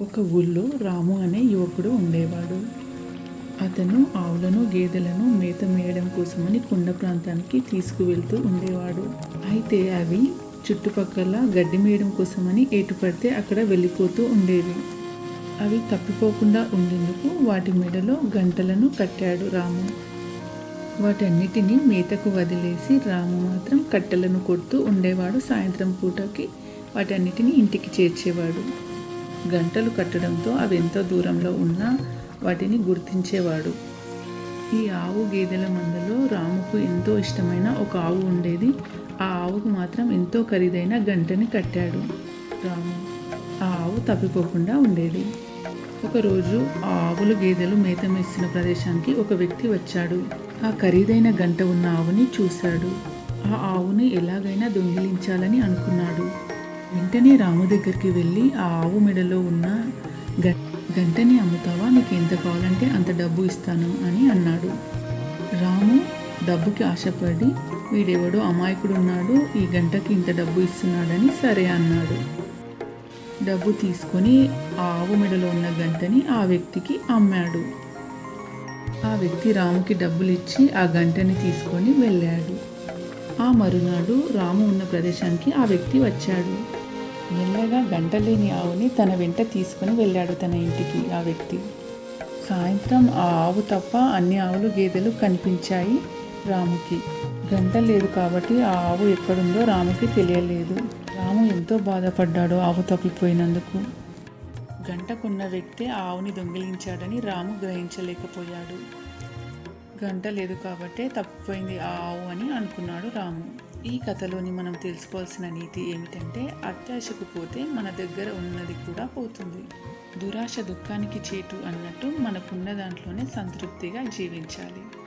ఒక ఊళ్ళో రాము అనే యువకుడు ఉండేవాడు. అతను ఆవులను గేదెలను మేత మేయడం కోసమని కొండ ప్రాంతానికి తీసుకువెళ్తూ ఉండేవాడు. అయితే అవి చుట్టుపక్కల గడ్డి మేయడం కోసమని ఏటుపడితే అక్కడ వెళ్ళిపోతూ ఉండేవి. అవి తప్పిపోకుండా ఉండేందుకు వాటి మెడలో గంటలను కట్టాడు రాము. వాటన్నిటిని మేతకు వదిలేసి రాము మాత్రం కట్టెలను కొడుతూ ఉండేవాడు. సాయంత్రం పూటకి వాటన్నిటిని ఇంటికి చేర్చేవాడు. గంటలు కట్టడంతో అవి ఎంతో దూరంలో ఉన్నా వాటిని గుర్తించేవాడు. ఈ ఆవు గేదెల మందలో రాముకు ఎంతో ఇష్టమైన ఒక ఆవు ఉండేది. ఆ ఆవుకు మాత్రం ఎంతో ఖరీదైన గంటని కట్టాడు. రాము ఆ ఆవు తప్పిపోకుండా ఉండేది. ఒకరోజు ఆ ఆవులు గేదెలు మేత మేసిన ప్రదేశానికి ఒక వ్యక్తి వచ్చాడు. ఆ ఖరీదైన గంట ఉన్న ఆవుని చూశాడు. ఆ ఆవుని ఎలాగైనా దొంగిలించాలని అనుకున్నాడు. వెంటనే రాము దగ్గరికి వెళ్ళి ఆ ఆవు మెడలో ఉన్న గ- గంటని అమ్ముతావా? నీకు ఎంత కావాలంటే అంత డబ్బు ఇస్తాను అని అన్నాడు. రాము డబ్బుకి ఆశపడి వీడెవడో అమాయకుడు ఉన్నాడు ఈ గంటకి ఇంత డబ్బు ఇస్తున్నాడని సరే అన్నాడు. డబ్బు తీసుకొని ఆ ఆవు మెడలో ఉన్న గంటని ఆ వ్యక్తికి అమ్మాడు. ఆ వ్యక్తి రాముకి డబ్బులు ఇచ్చి ఆ గంటని తీసుకొని వెళ్ళాడు. ఆ మరునాడు రాము ఉన్న ప్రదేశానికి ఆ వ్యక్తి వచ్చాడు. మెల్లగా గంటలేని ఆవుని తన వెంట తీసుకుని వెళ్ళాడు తన ఇంటికి ఆ వ్యక్తి. సాయంత్రం ఆ ఆవు తప్ప అన్ని ఆవులు గేదెలు కనిపించాయి రాముకి. గంట లేదు కాబట్టి ఆ ఆవు ఎక్కడుందో రాముకి తెలియలేదు. రాము ఎంతో బాధపడ్డాడు ఆవు తప్పిపోయినందుకు. గంటకున్న వ్యక్తి ఆవుని దొంగిలించాడని రాము గ్రహించలేకపోయాడు. గంట లేదు కాబట్టే తప్పిపోయింది ఆ ఆవు అని అనుకున్నాడు రాము. ఈ కథలోని మనం తెలుసుకోవాల్సిన నీతి ఏమిటంటే అత్యాశకు పోతే మన దగ్గర ఉన్నది కూడా పోతుంది. దురాశ దుఃఖానికి చేటు అన్నట్టు మనకున్న దాంట్లోనే సంతృప్తిగా జీవించాలి.